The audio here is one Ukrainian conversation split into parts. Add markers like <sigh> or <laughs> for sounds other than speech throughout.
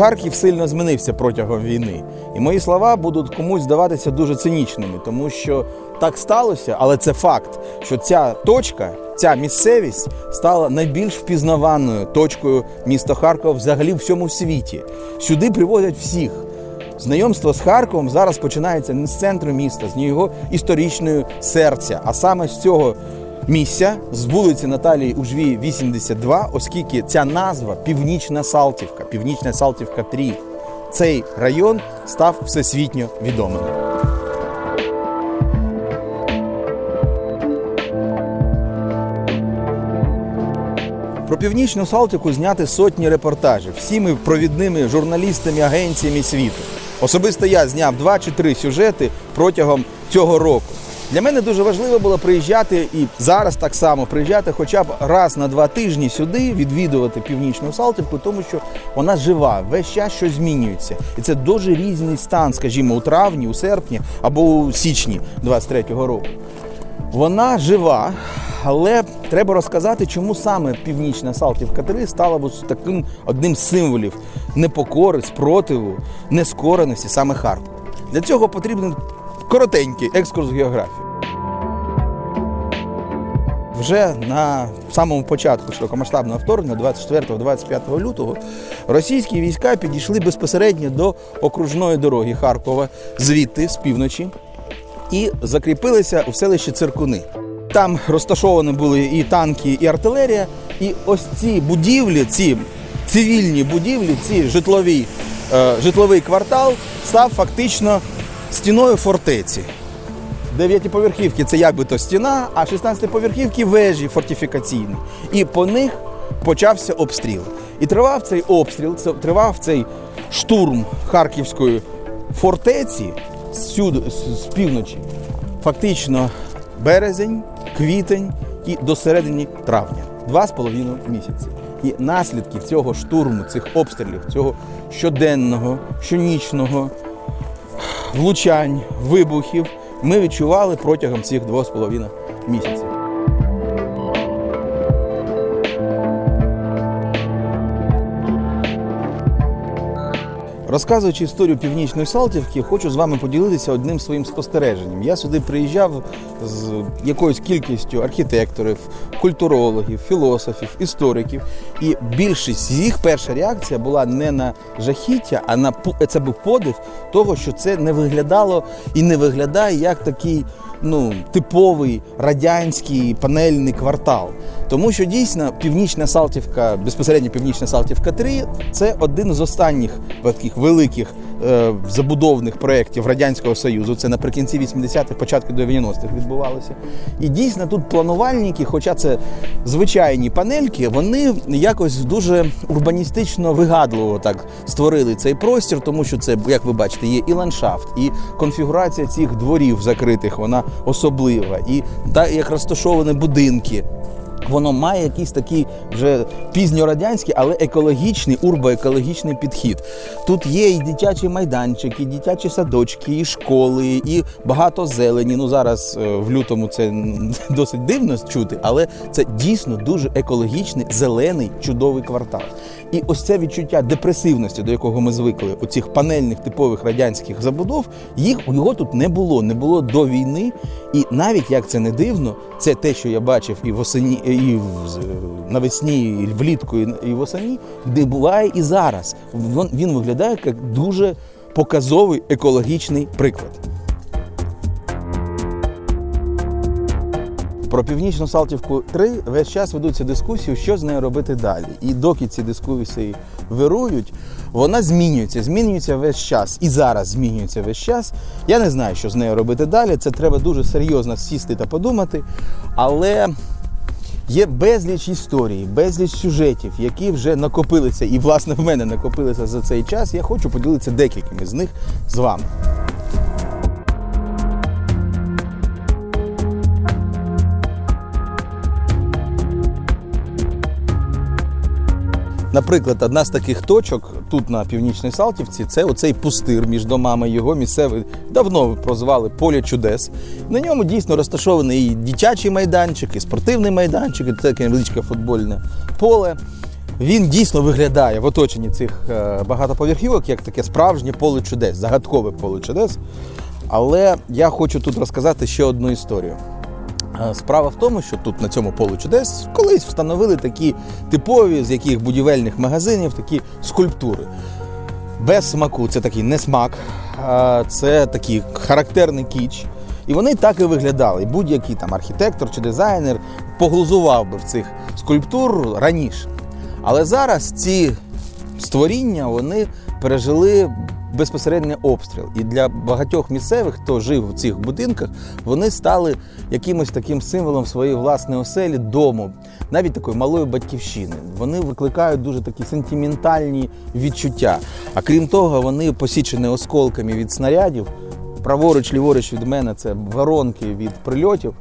Харків сильно змінився протягом війни. І мої слова будуть комусь здаватися дуже цинічними, тому що так сталося, але це факт, що ця точка, ця місцевість стала найбільш впізнаваною точкою міста Харкова взагалі в всьому світі. Сюди привозять всіх. Знайомство з Харковом зараз починається не з центру міста, з його історичної серця, а саме з цього місця, з вулиці Наталії Ужвій 82, оскільки ця назва Північна Салтівка, Північна Салтівка 3. Цей район став всесвітньо відомим. Про північну Салтику зняти сотні репортажів всіми провідними журналістами, агенціями світу. Особисто я зняв два чи три сюжети протягом цього року. Для мене дуже важливо було приїжджати і зараз так само приїжджати хоча б раз на два тижні сюди, відвідувати північну Салтівку, тому що вона жива, весь час щось змінюється. І це дуже різний стан, скажімо, у травні, у серпні або у січні 23-го року. Вона жива, але треба розказати, чому саме північна Салтівка 3 стала таким одним з символів непокори, спротиву, нескореності саме Харкова. Для цього потрібен коротенький екскурс в. Вже на самому початку широкомасштабного вторгнення, 24-25 лютого, російські війська підійшли безпосередньо до окружної дороги Харкова звідти з півночі і закріпилися у селищі Циркуни. Там розташовані були і танки, і артилерія. І ось ці будівлі, ці цивільні будівлі, ці житлові, е, житловий квартал став фактично стіною фортеці. Дев'ятиповерхівки це якби то стіна, а 16-поверхівки вежі фортифікаційні. І по них почався обстріл. І тривав цей обстріл, це- тривав цей штурм Харківської фортеці зсюди, з, з півночі. Фактично березень, квітень і до середини травня. Два з половиною місяці. І наслідки цього штурму, цих обстрілів, цього щоденного, щонічного влучань, вибухів ми відчували протягом цих двох з половиною місяців. Розказуючи історію північної Салтівки, хочу з вами поділитися одним своїм спостереженням. Я сюди приїжджав з якоюсь кількістю архітекторів, культурологів, філософів, істориків. І більшість з їх перша реакція була не на жахіття, а на це був подив того, що це не виглядало і не виглядає як такий ну, типовий радянський панельний квартал. Тому що дійсно північна Салтівка, безпосередньо північна Салтівка 3 це один з останніх таких великих забудовних проєктів Радянського Союзу. Це наприкінці 80-х, початку 90-х відбувалося. І дійсно тут планувальники, хоча це звичайні панельки, вони якось дуже урбаністично вигадливо так створили цей простір, тому що це, як ви бачите, є і ландшафт, і конфігурація цих дворів закритих, вона особлива, і так як розташовані будинки. Воно має якийсь такий вже пізньорадянський, але екологічний, урбоекологічний підхід. Тут є і дитячі майданчики, і дитячі садочки, і школи, і багато зелені. Ну зараз е, в лютому це <laughs> досить дивно чути, але це дійсно дуже екологічний, зелений, чудовий квартал. І ось це відчуття депресивності, до якого ми звикли, оцих панельних типових радянських забудов, їх його тут не було, не було до війни. І навіть як це не дивно, це те, що я бачив і восені, і навесні, і влітку, і восені, де буває і зараз. Він виглядає як дуже показовий екологічний приклад. Про північну Салтівку 3 весь час ведуться дискусії, що з нею робити далі. І доки ці дискусії вирують, вона змінюється, змінюється весь час. І зараз змінюється весь час. Я не знаю, що з нею робити далі. Це треба дуже серйозно сісти та подумати. Але є безліч історій, безліч сюжетів, які вже накопилися, і власне в мене накопилися за цей час. Я хочу поділитися декількими з них з вами. Наприклад, одна з таких точок тут на північній Салтівці це оцей пустир між домами. Його місцеві давно прозвали поле чудес. На ньому дійсно розташований і дитячий майданчик, і спортивний майданчик, і таке невеличке футбольне поле. Він дійсно виглядає в оточенні цих е, багатоповерхівок як таке справжнє поле чудес, загадкове поле чудес. Але я хочу тут розказати ще одну історію. Справа в тому, що тут на цьому полі чудес колись встановили такі типові з яких будівельних магазинів такі скульптури. Без смаку, це такий не смак, це такий характерний кіч. І вони так і виглядали. Будь-який там архітектор чи дизайнер поглузував би в цих скульптур раніше. Але зараз ці створіння вони пережили безпосередньо обстріл. І для багатьох місцевих, хто жив в цих будинках, вони стали якимось таким символом своєї власної оселі, дому, навіть такої малої батьківщини. Вони викликають дуже такі сентиментальні відчуття. А крім того, вони посічені осколками від снарядів. Праворуч, ліворуч від мене це воронки від прильотів.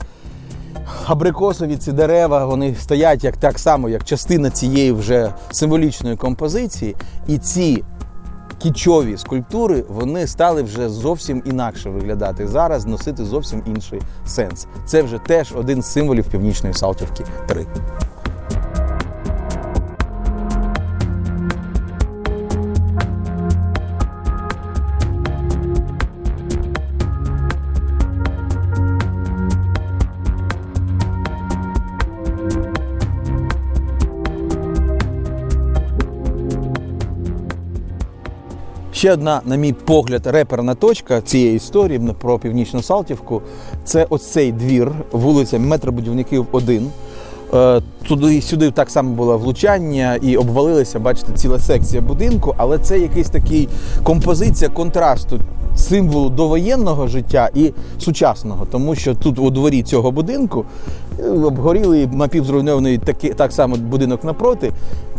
Абрикосові ці дерева вони стоять як так само, як частина цієї вже символічної композиції. І ці кічові скульптури вони стали вже зовсім інакше виглядати. Зараз носити зовсім інший сенс. Це вже теж один з символів північної Салтівки 3. Ще одна, на мій погляд, реперна точка цієї історії про північну Салтівку це ось цей двір, вулиця Метробудівників 1. Е, Туди сюди так само було влучання і обвалилася, бачите, ціла секція будинку, але це якийсь такий композиція контрасту символу довоєнного життя і сучасного, тому що тут у дворі цього будинку е, обгорілий напівзруйнований так само будинок напроти.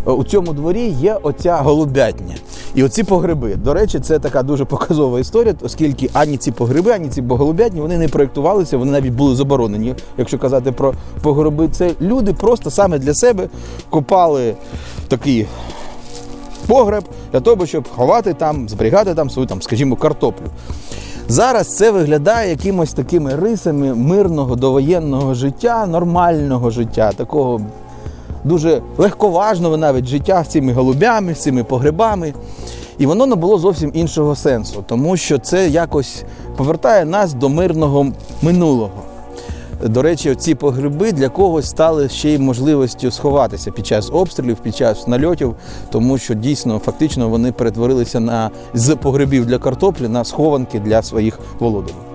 Е, У цьому дворі є оця голубятня. І оці погреби. До речі, це така дуже показова історія, оскільки ані ці погреби, ані ці голубятні вони не проєктувалися, вони навіть були заборонені. Якщо казати про погреби, це люди просто саме для себе копали такий погреб для того, щоб ховати там, зберігати там свою, там, скажімо, картоплю. Зараз це виглядає якимось такими рисами мирного довоєнного життя, нормального життя, такого дуже легковажного навіть життя з цими голубями, з цими погребами. І воно набуло зовсім іншого сенсу, тому що це якось повертає нас до мирного минулого. До речі, ці погреби для когось стали ще й можливістю сховатися під час обстрілів, під час нальотів, тому що дійсно фактично вони перетворилися на з погребів для картоплі на схованки для своїх володарів.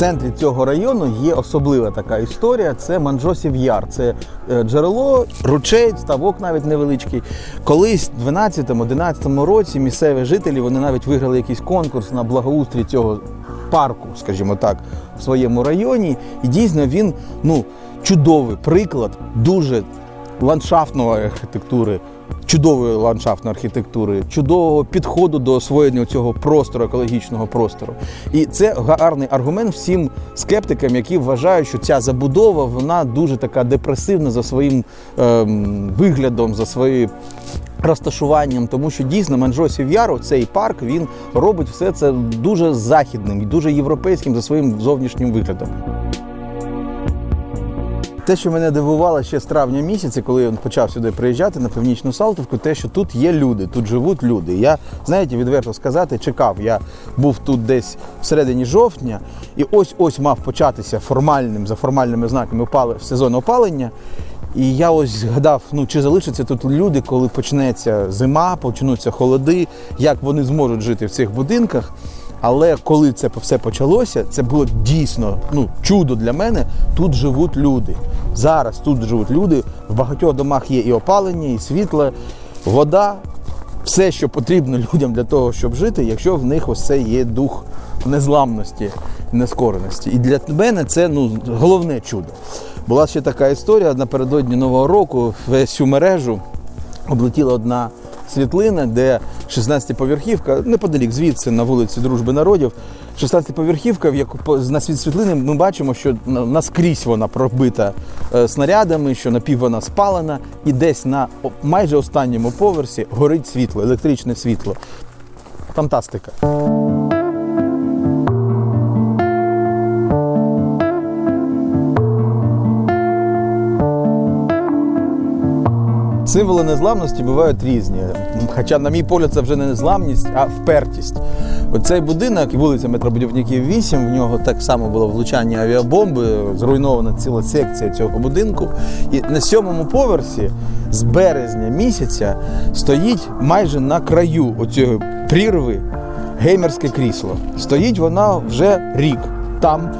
Центрі цього району є особлива така історія. Це Манджосів Яр. Це е, джерело, ручей, ставок навіть невеличкий. Колись в 12-11 році місцеві жителі вони навіть виграли якийсь конкурс на благоустрій цього парку, скажімо так, в своєму районі. І дійсно він ну, чудовий приклад дуже ландшафтної архітектури, чудової ландшафтної архітектури, чудового підходу до освоєння цього простору, екологічного простору. І це гарний аргумент всім скептикам, які вважають, що ця забудова вона дуже така депресивна за своїм ем, виглядом, за своєю. Розташуванням, тому що дійсно Манджосів Яру, цей парк, він робить все це дуже західним і дуже європейським за своїм зовнішнім виглядом. Те, що мене дивувало ще з травня місяця, коли я почав сюди приїжджати на північну Салтовку, те, що тут є люди, тут живуть люди. Я, знаєте, відверто сказати, чекав. Я був тут десь всередині жовтня, і ось ось мав початися формальним, за формальними знаками сезон опалення. І я ось згадав, ну чи залишаться тут люди, коли почнеться зима, почнуться холоди, як вони зможуть жити в цих будинках. Але коли це все почалося, це було дійсно ну, чудо для мене. Тут живуть люди. Зараз тут живуть люди. В багатьох домах є і опалення, і світло, вода, все, що потрібно <laughs> людям для того, щоб жити, якщо в них ось це є дух незламності, нескореності. І для мене це ну, головне чудо. Була ще така історія напередодні Нового року всю мережу облетіла одна світлина, де 16-поверхівка, неподалік звідси на вулиці Дружби народів. 16-поверхівка, в яку на світ світлини ми бачимо, що на- наскрізь вона пробита е, снарядами, що напів вона спалена, і десь на майже останньому поверсі горить світло, електричне світло. Фантастика. Символи незламності бувають різні. Хоча, на мій погляд, це вже не незламність, а впертість. Оцей будинок, вулиця Метробудівників 8, в нього так само було влучання авіабомби, зруйнована ціла секція цього будинку. І на сьомому поверсі з березня місяця стоїть майже на краю оцієї прірви геймерське крісло. Стоїть вона вже рік там.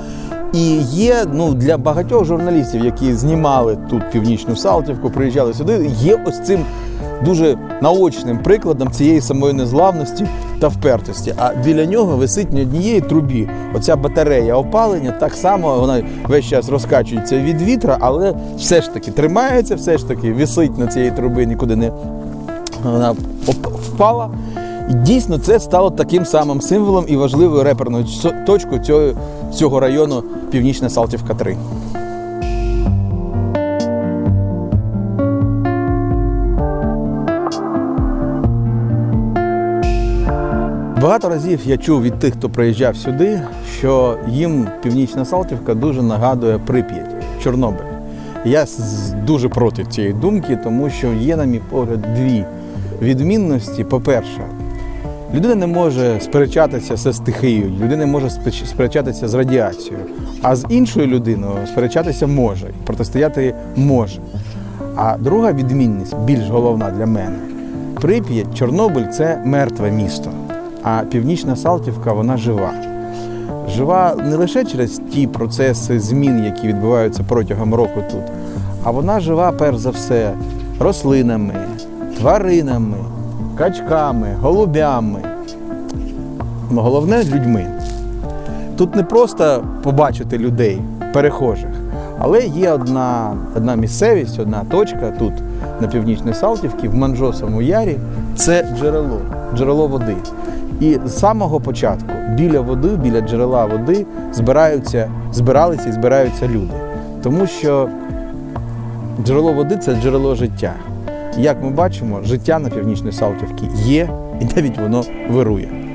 І є ну, для багатьох журналістів, які знімали тут північну Салтівку, приїжджали сюди, є ось цим дуже наочним прикладом цієї самої незламності та впертості. А біля нього висить на однієї трубі. Оця батарея опалення так само вона весь час розкачується від вітра, але все ж таки тримається, все ж таки висить на цієї труби, нікуди не вона впала. І дійсно це стало таким самим символом і важливою реперною точкою цього району Північна Салтівка 3. Багато разів я чув від тих, хто приїжджав сюди, що їм Північна Салтівка дуже нагадує Прип'ять, Чорнобиль. Я дуже проти цієї думки, тому що є, на мій погляд, дві відмінності. По-перше, людина не може сперечатися зі стихією, людина не може сперечатися з радіацією, а з іншою людиною сперечатися може, протистояти може. А друга відмінність, більш головна для мене, Прип'ять, Чорнобиль це мертве місто, а Північна Салтівка вона жива. Жива не лише через ті процеси змін, які відбуваються протягом року тут, а вона жива перш за все рослинами, тваринами, качками, голубями. Головне людьми. Тут не просто побачити людей, перехожих, але є одна, одна місцевість, одна точка тут, на північній Салтівці, в Манжосовому ярі, це джерело, джерело води. І з самого початку біля води, біля джерела води збираються, збиралися і збираються люди. Тому що джерело води це джерело життя. Як ми бачимо, життя на північній Салтівці є, і навіть воно вирує.